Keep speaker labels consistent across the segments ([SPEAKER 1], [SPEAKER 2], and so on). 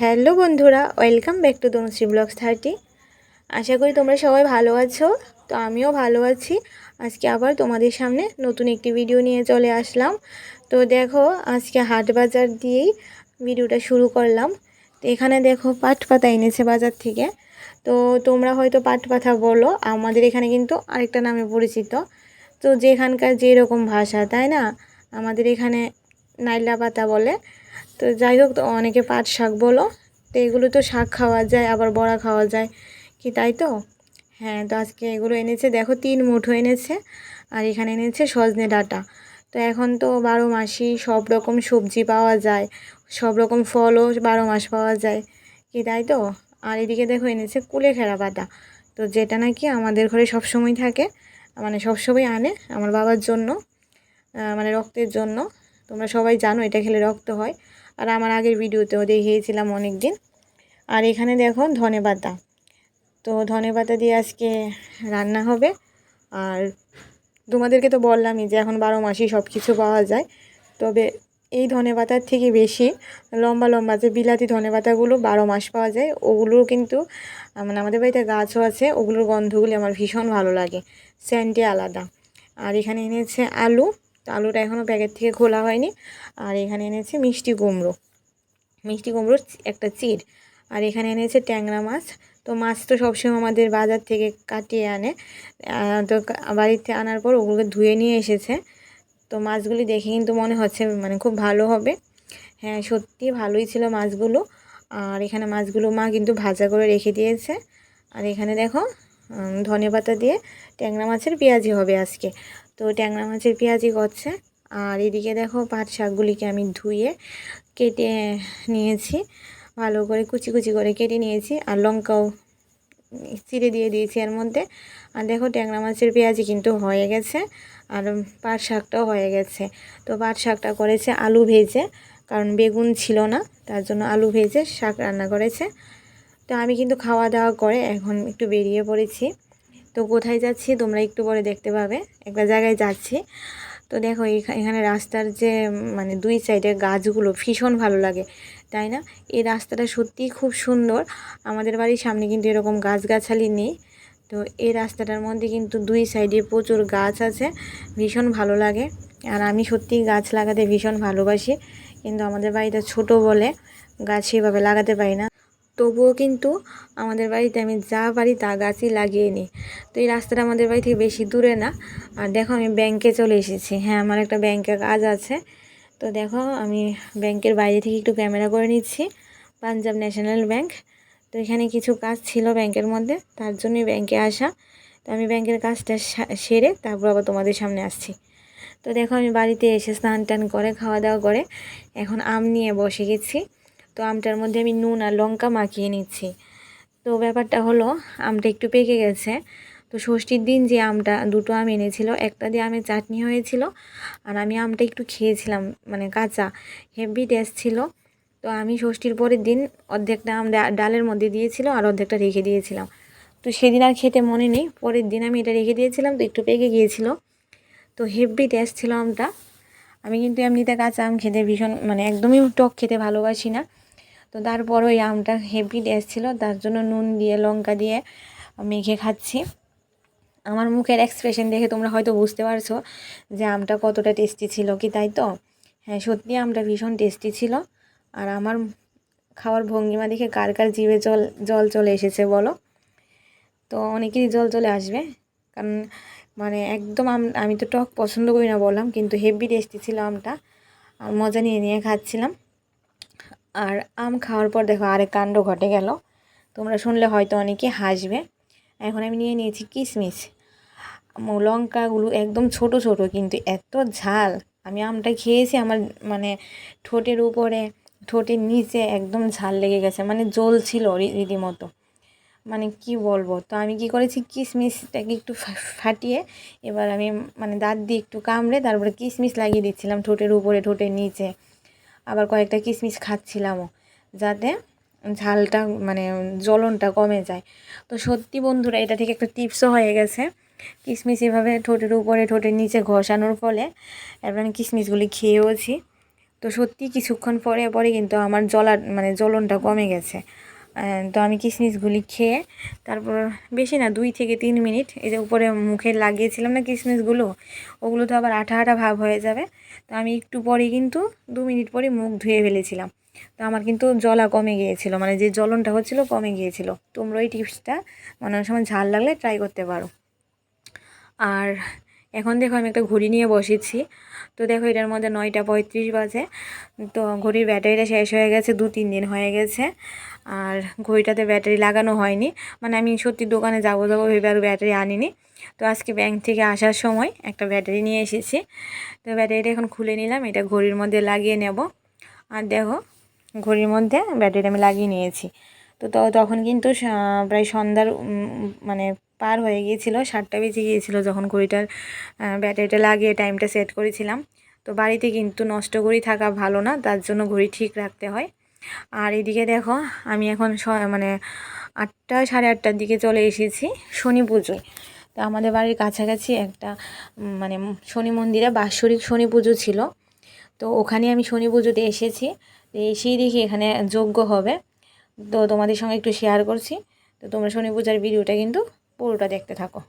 [SPEAKER 1] Hello বন্ধুরা, welcome back to Tanushree blogs thirty. আশা করি তোমরা সবাই ভালো আছো, তো আমিও ভালো আছি। আজকে আবার তোমাদের সামনে নতুন একটি ভিডিও নিয়ে চলে আসলাম। তো দেখো, আজকে হাট বাজার দিয়েই ভিডিওটা শুরু করলাম। তো এখানে দেখো, পাট পাতা এনেছে বাজার থেকে। তো তোমরা হয়তো পাট পাতা বলো, আমাদের এখানে কিন্তু আরেকটা নামে পরিচিত। তো যেখানকার যেরকম ভাষা, তাই না? আমাদের এখানে নাইলা পাতা বলে। তো যাই হোক, তো অনেকে পাট শাক বলো, তো এগুলো তো শাক খাওয়া যায়, আবার বড়া খাওয়া যায়। কি তাই তো? হ্যাঁ তো আজকে এগুলো এনেছে, দেখো তিন মুঠো এনেছে, আর এখানে এনেছে সজনে ডাঁটা। তো এখন তো বারো মাসই সব রকম সবজি পাওয়া যায়, সব রকম ফলও বারো মাস পাওয়া যায়। কি তাই তো? আর এদিকে দেখো এনেছে কুলেখেরা পাতা। তো যেটা নাকি আমাদের ঘরে সব সময় থাকে মানে সবসময় আনে আমার বাবার জন্য মানে রক্তের জন্য। তোমরা সবাই জানো এটা খেলে রক্ত হয়। আর আমার আগের ভিডিওতেও দেখিয়েছিলাম অনেক দিন আর এখানে দেখো ধনে পাতা। তো ধনে পাতা দিয়ে আজকে রান্না হবে। আর তোমাদেরকে তো বললামই যে এখন বারো মাসেই সব কিছু পাওয়া যায়। তবে এই ধনে পাতার থেকে বেশি লম্বা লম্বা যে বিলাতি ধনে পাতাগুলো বারো মাস পাওয়া যায়, ওগুলোও কিন্তু মানে আমাদের বাড়িতে গাছও আছে, ওগুলোর গন্ধগুলি আমার ভীষণ ভালো লাগে। সেন্টে আলাদা। আর এখানে এনেছে আলু। তো আলুটা এখনও প্যাকেট থেকে খোলা হয়নি। আর এখানে এনেছে মিষ্টি কুমড়ো। মিষ্টি কুমড়োর একটা চির আর এখানে এনেছে ট্যাংরা মাছ। তো মাছ তো সবসময় আমাদের বাজার থেকে কাটিয়ে আনে। তো বাড়িতে আনার পর ওগুলোকে ধুয়ে নিয়ে এসেছে। তো মাছগুলি দেখে কিন্তু মনে হচ্ছে মানে খুব ভালো হবে। হ্যাঁ সত্যি ভালোই ছিল মাছগুলো। আর এখানে মাছগুলো মা কিন্তু ভাজা করে রেখে দিয়েছে। আর এখানে দেখো ধনে পাতা দিয়ে ট্যাংরা মাছের পেঁয়াজি হবে আজকে। তো ট্যাংরা মাছের পেঁয়াজি করছে। আর এদিকে দেখো পাট শাকগুলিকে আমি ধুয়ে কেটে নিয়েছি। ভালো করে কুচি কুচি করে কেটে নিয়েছি আর লঙ্কাও চিড়ে দিয়ে দিয়েছি এর মধ্যে। আর দেখো ট্যাংরা মাছের পেঁয়াজি কিন্তু হয়ে গেছে আর পাট শাকটাও হয়ে গেছে। তো পাট শাকটা করেছে আলু ভেজে, কারণ বেগুন ছিল না, তার জন্য আলু ভেজে শাক রান্না করেছে। তো আমি কিন্তু খাওয়া দাওয়া করে এখন একটু বেরিয়ে পড়েছি। তো কোথায় যাচ্ছি তোমরা একটু পরে দেখতে পাবে। একটা জায়গায় যাচ্ছি। তো দেখো, এখা- এখানে রাস্তার যে মানে দুই সাইডের গাছগুলো ভীষণ ভালো লাগে, তাই না? এই রাস্তাটা সত্যিই খুব সুন্দর। আমাদের বাড়ির সামনে কিন্তু এরকম গাছগাছালি নেই। তো এই রাস্তাটার মধ্যে কিন্তু দুই সাইডে প্রচুর গাছ আছে, ভীষণ ভালো লাগে। আর আমি সত্যিই গাছ লাগাতে ভীষণ ভালোবাসি। কিন্তু আমাদের বাড়িটা ছোট বলে গাছ সেভাবে লাগাতে পারি না। তবুও কিন্তু আমাদের বাড়িতে আমি যা পারি তা গাছই লাগিয়ে নিই। তো এই রাস্তাটা আমাদের বাড়ি থেকে বেশি দূরে না। আর দেখো আমি ব্যাংকে চলে এসেছি। হ্যাঁ আমার একটা ব্যাংকে কাজ আছে। তো দেখো আমি ব্যাংকের বাইরে থেকে একটু ক্যামেরা করে নিচ্ছি। পাঞ্জাব ন্যাশনাল ব্যাংক তো এখানে কিছু কাজ ছিল ব্যাংকের মধ্যে। তার জন্যই ব্যাংকে আসা। তো আমি ব্যাংকের কাজটা সেরে তারপর আবার তোমাদের সামনে আসছি। তো দেখো আমি বাড়িতে এসে স্নান টান করে খাওয়া দাওয়া করে এখন আম নিয়ে বসে গেছি। তো আমটার মধ্যে আমি নুন আর লঙ্কা মাখিয়ে নিচ্ছি। তো ব্যাপারটা হলো, আমটা একটু পেকে গেছে। তো ষষ্ঠীর দিন যে আমটা, দুটো আম এনেছিল, একটা দিয়ে আমের চাটনি হয়েছিল, আর আমি আমটা একটু খেয়েছিলাম মানে কাঁচা হেভি টেস্ট ছিল। তো আমি ষষ্ঠীর পরের দিন অর্ধেকটা আম ডালের মধ্যে দিয়েছিল আর অর্ধেকটা রেখে দিয়েছিলাম। তো সেদিন আর খেতে মনে নেই, পরের দিন আমি এটা রেখে দিয়েছিলাম, তো একটু পেকে গিয়েছিল। তো হেভি টেস্ট ছিল আমটা। আমি কিন্তু এমনিতে কাঁচা আম খেতে ভীষণ মানে একদমই টক খেতে ভালোবাসি না। তো তারপর ওই আমটা হেভি টেস্ট ছিল তার জন্য নুন দিয়ে, লঙ্কা দিয়ে মেখে খাচ্ছি। আমার মুখের এক্সপ্রেশন দেখে তোমরা হয়তো বুঝতে পারছ যে আমটা কতটা টেস্টি ছিল কি, তাই তো? হ্যাঁ সত্যি আমটা ভীষণ টেস্টি ছিল। আর আমার খাওয়ার ভঙ্গিমা দেখে কার কার জিভে জল জল চলে এসেছে বলো? তো অনেকেরই জল চলে আসবে, কারণ মানে একদম আমি তো টক পছন্দ করি না বললাম, কিন্তু হেভি টেস্টি ছিল আমটা। আর মজা নিয়ে নিয়ে খাচ্ছিলাম। আর আম খাওয়ার পর দেখো আরেক কাণ্ড ঘটে গেল। তোমরা শুনলে হয়তো অনেকে হাসবে। এখন আমি নিয়ে নিয়েছি কিশমিশ লঙ্কাগুলো একদম ছোট ছোট কিন্তু এত ঝাল। আমি আমটা খেয়েছি আমার মানে ঠোঁটের উপরে, ঠোঁটের নিচে একদম ঝাল লেগে গেছে। মানে জ্বল ছিল রী- রীতিমতো। মানে কি বলব? তো আমি কি করেছি কিশমিশটাকে একটু ফাটিয়ে এবার আমি মানে দাঁত দিয়ে একটু কামড়ে তারপরে কিশমিশ লাগিয়ে দিচ্ছিলাম ঠোঁটের উপরে, ঠোঁটের নিচে। আবার কয়েকটা কিশমিশ খাচ্ছিলামও, যাতে ঝালটা মানে জ্বলনটা কমে যায়। তো সত্যি বন্ধুরা, এটা থেকে একটা টিপসও হয়ে গেছে। কিশমিশ এভাবে ঠোঁটের উপরে, ঠোঁটের নিচে ঘষানোর ফলে এবার আমি কিশমিশগুলি খেয়েওছি। তো সত্যি কিছুক্ষণ পরে পরে কিন্তু আমার জলার মানে জ্বলনটা কমে গেছে। তো আমি কিশমিশগুলি খেয়ে তারপর বেশি না, দুই থেকে তিন মিনিট, এই যে উপরে মুখে লাগিয়েছিলাম না কিশমিশগুলো ওগুলো তো আবার আঠা আঠা ভাব হয়ে যাবে। তো আমি একটু পরে কিন্তু দু মিনিট পরে মুখ ধুয়ে ফেলেছিলাম। তো আমার কিন্তু জলা কমে গিয়েছিল মানে যে জ্বলনটা হচ্ছিল কমে গিয়েছিল। তোমরা ওই টিপসটা মানে অনেক সময় ঝাল লাগলে ট্রাই করতে পারো। আর এখন দেখো আমি একটা ঘড়ি নিয়ে বসেছি। তো দেখো এটার মধ্যে নয়টা পঁয়ত্রিশ বাজে। তো ঘড়ির ব্যাটারিটা শেষ হয়ে গেছে, দু তিন দিন হয়ে গেছে। আর ঘড়িটাতে ব্যাটারি লাগানো হয়নি। মানে আমি সত্যি দোকানে যাব যাব ভেবে আর ব্যাটারি আনিনি। তো আজকে ব্যাংক থেকে আসার সময় একটা ব্যাটারি নিয়ে এসেছি। তো ব্যাটারিটা এখন খুলে নিলাম, এটা ঘড়ির মধ্যে লাগিয়ে নেব। আর দেখো, ঘড়ির মধ্যে ব্যাটারিটা আমি লাগিয়ে নিয়েছি। তো ত- তখন কিন্তু প্রায় সন্ধ্যার মানে পার হয়ে গিয়েছিল, সাতটা বেজে গিয়েছিল যখন ঘড়িটার ব্যাটারিটা লাগিয়ে টাইমটা সেট করেছিলাম। তো বাড়িতে কিন্তু নষ্ট ঘড়ি থাকা ভালো না, তার জন্য ঘড়ি ঠিক রাখতে হয়। আর এদিকে দেখো, আমি এখন মানে আটটা, সাড়ে আটটার দিকে চলে এসেছি শনি পুজোয়। তো আমাদের বাড়ির কাছাকাছি একটা মানে শনি মন্দিরে বাৎসরিক শনি পুজো ছিল। তো ওখানে আমি শনি পুজোতে এসেছি, তো এসেই দেখি এখানে যজ্ঞ হবে। তো তোমাদের সঙ্গে একটু শেয়ার করছি। তো তোমরা শনি পূজার ভিডিওটা কিন্তু পুরোটা দেখতে থাকো।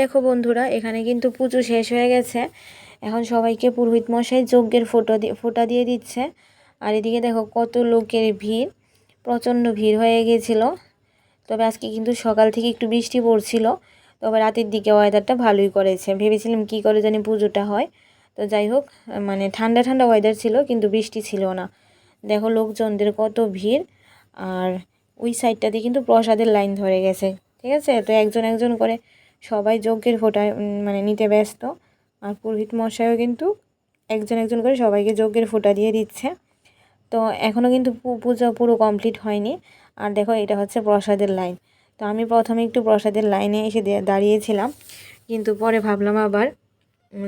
[SPEAKER 1] দেখো বন্ধুরা, এখানে কিন্তু পুজো শেষ হয়ে গেছে। এখন সবাইকে পুরোহিত মশাই যজ্ঞের ফোটো দিয়ে ফোটা দিয়ে দিচ্ছে। আর এদিকে দেখো কত লোকের ভিড়, প্রচণ্ড ভিড় হয়ে গিয়েছিল তবে আজকে কিন্তু সকাল থেকে একটু বৃষ্টি পড়ছিল, তবে রাতের দিকে ওয়েদারটা ভালোই করেছে। ভেবেছিলাম কি করে জানি পুজোটা হয়। তো যাই হোক মানে ঠান্ডা ঠান্ডা ওয়েদার ছিল, কিন্তু বৃষ্টি ছিল না। দেখো লোকজনদের কত ভিড়, আর ওই সাইডটাতে কিন্তু প্রসাদের লাইন ধরে গেছে। ঠিক আছে? তো একজন একজন করে সবাই যজ্ঞের ফোটা মানে নিতে ব্যস্ত। আর পুরোহিত মশাইও কিন্তু একজন একজন করে সবাইকে যজ্ঞের ফোঁটা দিয়ে দিচ্ছে। তো এখনও কিন্তু পুজো পুরো কমপ্লিট হয়নি। আর দেখো এটা হচ্ছে প্রসাদের লাইন। তো আমি প্রথমে একটু প্রসাদের লাইনে এসে দাঁড়িয়েছিলাম। কিন্তু পরে ভাবলাম আবার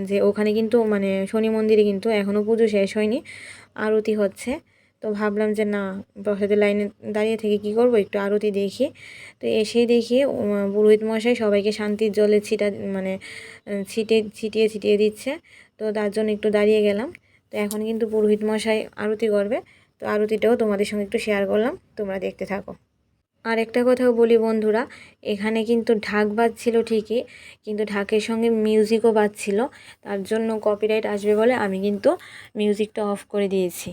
[SPEAKER 1] যে ওখানে কিন্তু মানে শনি মন্দিরে কিন্তু এখনও পুজো শেষ হয়নি। আরতি হচ্ছে। তো ভাবলাম যে, না প্রসাদের লাইনে দাঁড়িয়ে থেকে কি করব? একটু আরতি দেখি। তো এসেই দেখি পুরোহিত মশাই সবাইকে শান্তির জলে ছিটা মানে ছিটে, ছিটিয়ে ছিটিয়ে দিচ্ছে। তো তার জন্য একটু দাঁড়িয়ে গেলাম। তো এখন কিন্তু পুরোহিত মশাই আরতি করবে। তো আরতিটাও তোমাদের সঙ্গে একটু শেয়ার করলাম। তোমরা দেখতে থাকো। আর একটা কথাও বলি বন্ধুরা, এখানে কিন্তু ঢাক বাজছিল ঠিকই, কিন্তু ঢাকের সঙ্গে মিউজিকও বাজছিল। তার জন্য কপিরাইট আসবে বলে আমি কিন্তু মিউজিকটা অফ করে দিয়েছি।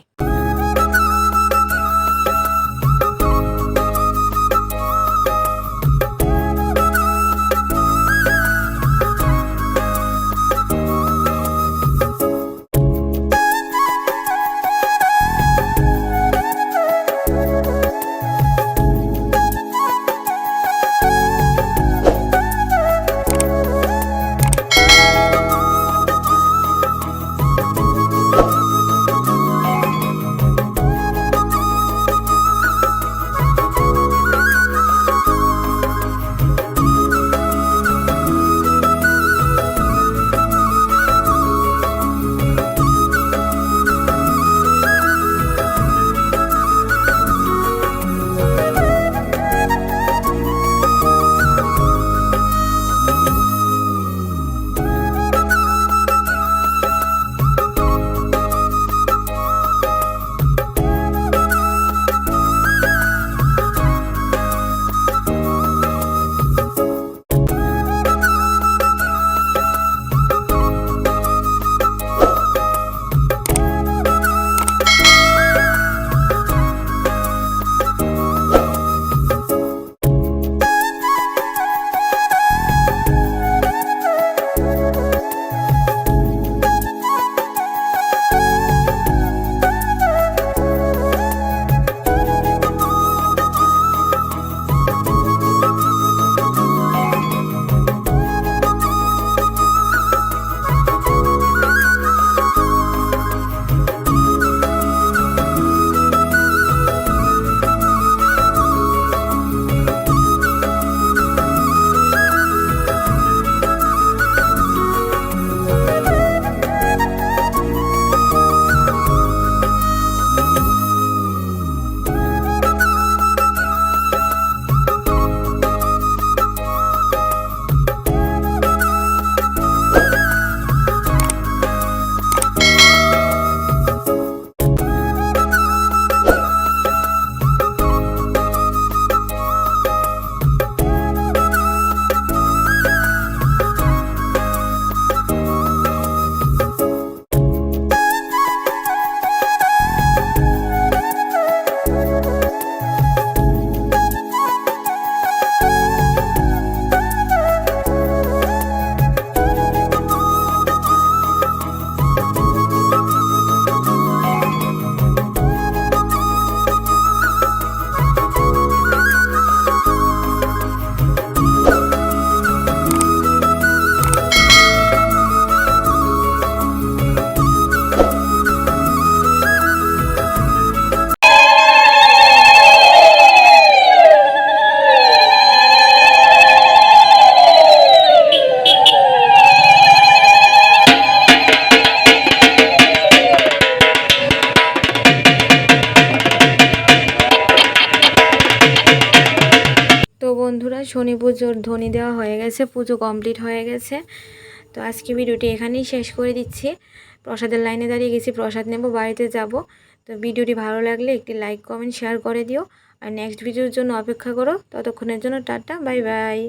[SPEAKER 1] শনি পুজোর ধ্বনি দেওয়া হয়ে গেছে, পুজো কমপ্লিট হয়ে গেছে। তো আজকে ভিডিওটি এখানেই শেষ করে দিচ্ছি। প্রসাদের লাইনে দাঁড়িয়ে গেছি, প্রসাদ নেব, বাড়িতে যাব। তো ভিডিওটি ভালো লাগলে একটি লাইক কমেন্ট শেয়ার করে দিও। আর নেক্সট ভিডিওর জন্য অপেক্ষা করো। ততক্ষণের জন্য টাটা বাই বাই